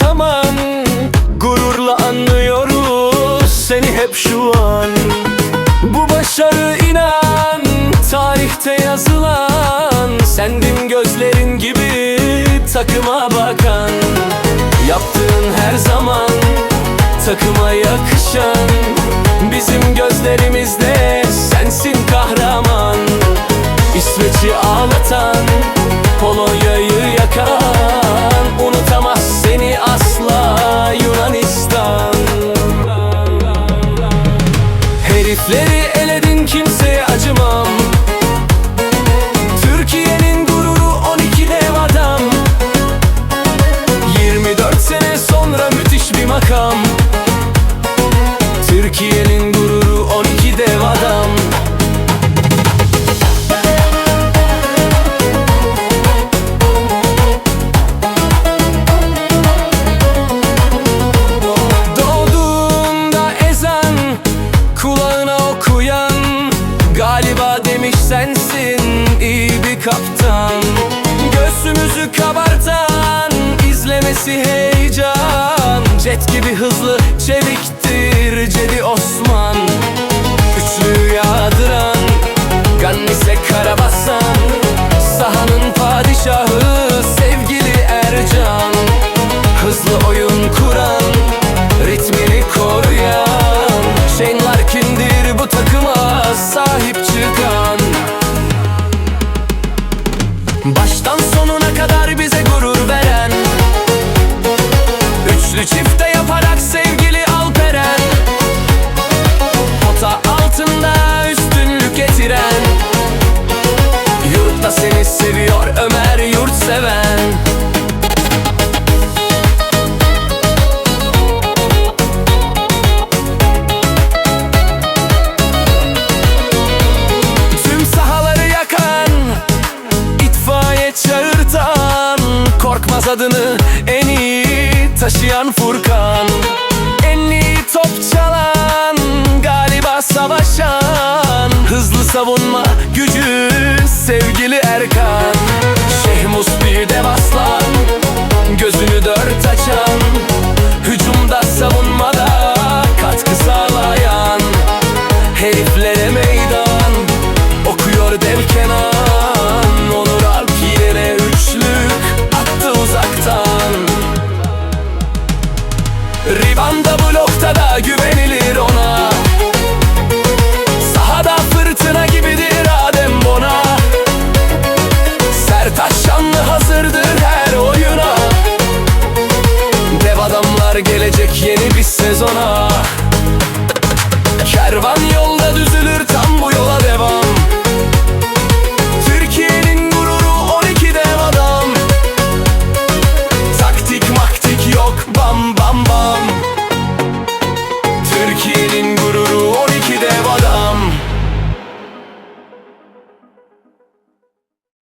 tamam Gururla anlıyoruz seni hep şu an. Bu başarı inan tarihte yazılan Sendin gözlerin gibi takıma bakan. Yaptığın her zaman takıma yakışan Bizim gözlerimizde Keyifleri kaptan Göğsümüzü kabartan izlemesi heyecan. Jet gibi hızlı çeviktir Cedi Osman Başta taşıyan Furkan En iyi top çalan galiba savaşan. Hızlı savunma gücü sevgili Erkan. Şeyh Musbi dev aslan gözünü dört açan. Hücumda savunmada katkı sağlayan. Heriflere meydan Okuyor dev Kenan